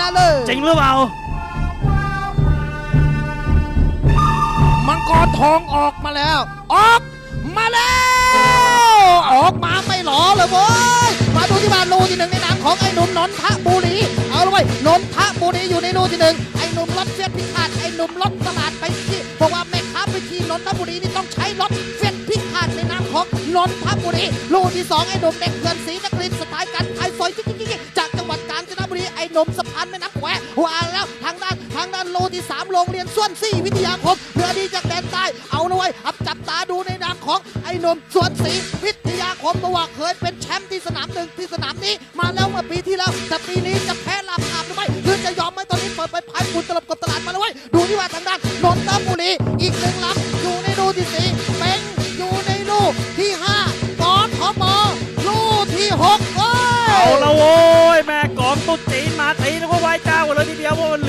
นะเลยจริงหรือเปล่า มังกรทองออกมาแล้ว ออกมาแล้ว ออกมาไม่หลอเลยเว้ยมาดูที่บ้านรูที่หนึ่งในนามของไอ้หนุ่มนนทบุรี เอาเลยเว้ยนนทบุรีอยู่ในรูที่หนึ่งไอ้หนุ่มรถเฟียดพิฆาตไอ้หนุ่มรถตลาดไปที่เพราะว่าแม่ค้าไปที่นนทบุรีนี่ต้องใช้รถเฟียดพิฆาตในนามของนนทบุรีรูที่สองไอ้หนุ่มเด็กเพื่อนสีนักเรียนสไตล์การไทยซอยจิ๊กจิ๊กจิ๊ก นมสะพานแม่น้ำแควว่าแล้วทางด้านทางด้านโลที่สามโรงเรียนส่วนสี่วิทยาคมเรือดีจากแดนใต้เอาหน่วยอับจับตาดูในนามของไอ้นมส่วนสีวิทยาคมเพราะว่าเคยเป็นแชมป์ที่สนามหนึ่งที่สนามนี้มาแล้วเมื่อปีที่แล้วแต่ปีนี้จะแพ้ลาบอาบหรือไม่หรือจะยอมไหมตอนนี้เปิดไปพายฝุ่นตลบกับตลาดมาแล้วเว้ยดูที่ว่าทางด้านนนทบุรีอีกหนึ่งลำอยู่ในรูที่สี่เป็นอยู่ในรูที่ห้ากอนทมรูที่หกเอ้ยเอาละโว้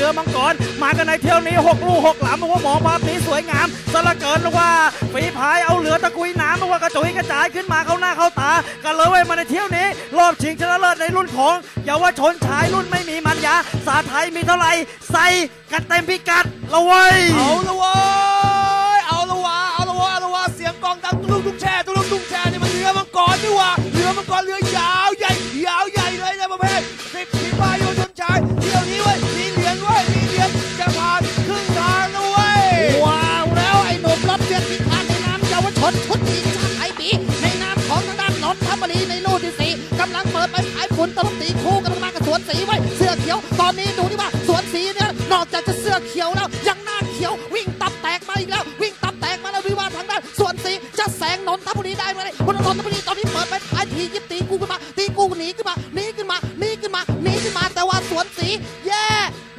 ดียวว่ามันเหลือมังกรมากันในเที่ยวนี้หกลูกหกหลามบอว่าหมอภาพนี้สวยงามสละเกินว่าฝีพายเอาเหลือตะกุยน้ำว่ากระจุยกระจายขึ้นมาเข้าหน้าเข้าตา กันเลยเว้ยมาในเที่ยวนี้ รอบชิงชนะเลิศในรุ่นของเยาวชนชายรุ่นไม่มีมันยาสาไทยมีเท่าไหร่ใส่กันเต็มพิกัดละเว้ยเอาละเว้ยเอาละวะเอาละวะเอาละวะเสียงกองดังตุ้งตุ้งแช่งแช่ ตลบตีคู่กันมากับสวนสีไว้เสื้อเขียว ตอนนี้ดูที่ว่าสวนสีเนี่ยนอกจากจะเสื้อเขียวแล้วยังหน้าเขียววิ่งตับแตกมาอีกแล้ว วิ่งตับแตกมาแล้ววิวาทางด้านสวนสีจะแซงนนทบุรีได้ไหมบนนนทบุรีตอนนี้เปิดไปขายทียิบตีคู่ขึ้นมา ตีคู่หนีขึ้นมาหนีขึ้นมาหนีขึ้นมาหนีขึ้นมาแต่ว่าสวนสีแย่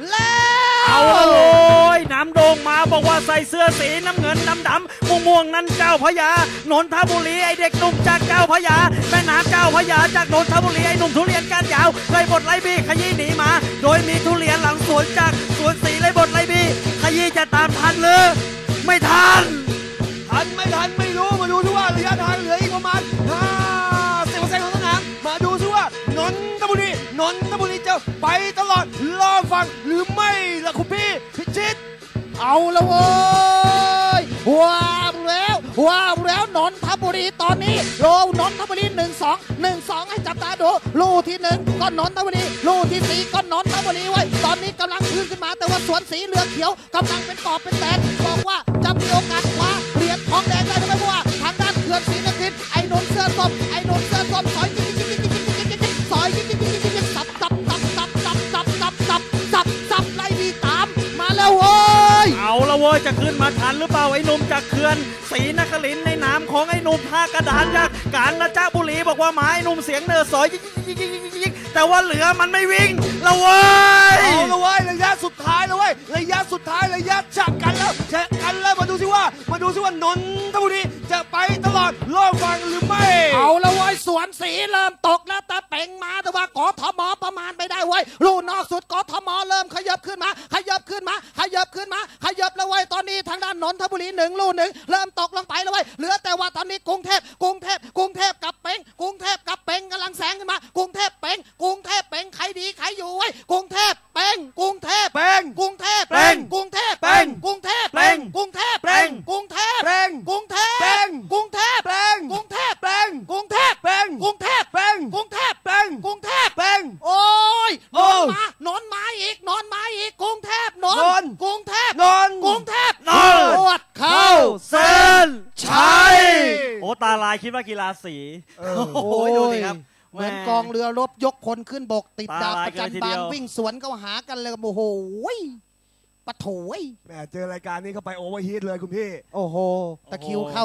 แล้วเอาเลยน้ำโด่งมาบอกว่าใส่เสื้อสีน้ำเงินน้ำดำ ม่วงนั้นเจ้าพยานนทบุรีไอเด็กหนุ่มจากเจ้าพยาแม่น้ำเจ้าพยาจากนนทบุรีไอหนุ่มทุเรียนก้านยาวเลยบทไล่บีขยี้หนีมา โดยมีทุเรียนหลังสวนจากสวนสีเลยบทไล่บีขยี้จะตามทันหรือไม่ทัน ทันไม่ทันไม่รู้มาดูซิว่าระยะทางเหลืออีกประมาณ50เปอร์เซ็นต์ของสนามมาดูซิว่านนทบุรีนนทบุรีจะไปตลอดรอฟังหรือไม่ล่ะคุณพี่พิชิต เอาละเว้ยว้า วแล้วว้าวแล้วนนทบุรีตอนนี้โลนนทบุรีหนึ่งสองหนึ่งสองให้จับตาดูลูที่หนึ่งก็นนทบุรีลูที่สี่ก็นนทบุรีไว้ตอนนี้กำลังขึ้นขึ้นมา แต่ว่าสวนสีเหลืองเขียวกำลังเป็นกอบเป็นแตนบอกว่าจะมีโอกาสคว้าเหรียญทองแดงได้หรือไม่เพราะว่าทางด้านเขื่อนศรีนครินทร์ไอ้นนเสื้อส้ม จะขึ้นมาทันหรือเปล่าไอ้หนุ่มจากเขื่อนศรีนครินทร์ในนามของไอ้หนุ่มท่ากระดานยักษ์การนะจ้าบุรีบอกว่าหมาไอ้หนุ่มเสียงเนือสอยยิกยิกยิกยิกยิกแต่ว่าเหลือมันไม่วิ่งละเว้ยเอาละเว้ยระยะสุดท้ายแล้วเว้ยระยะสุดท้ายระยะฉากกันแล้วฉากกันแล้วมาดูสิว่ามาดูสิว่านนทบุรีจะไปตลอดรอบฟังหรือไม่ เอาละเว้ยสวนสีเริ่มตกแล้วแต่เป่งมาแต่ว่ากทมประมาณไปได้เว้ยลูกนอกสุดกทมเริ่มขยับขึ้นมา ขยับขึ้นมา ขยับขึ้นมาขยับแล้วเว้ยต อนนี้ทางด้านนนทบุรีหนึ่งลูกหนึ่งเริ่มตกลงไปแล้วเว้ยเหลือแต่ว่าตอนนี้กรุงเทพกรุงเทพกรุงเทพกับ ตาลายคิดว่ากีฬาสีเออโอ้ยดูสิครับเหมือนกองเรือรบยกคนขึ้นบก ติดดาบตาลายประจันกันเลยทีบาเดีนยววิ่งสวนเข้าหากันเลยโอ้โหยปะโถยแหมเจอรายการนี้เข้าไปโอเวอร์ฮีทเลยคุณพี่ โอ้โห ตะคริวเข้า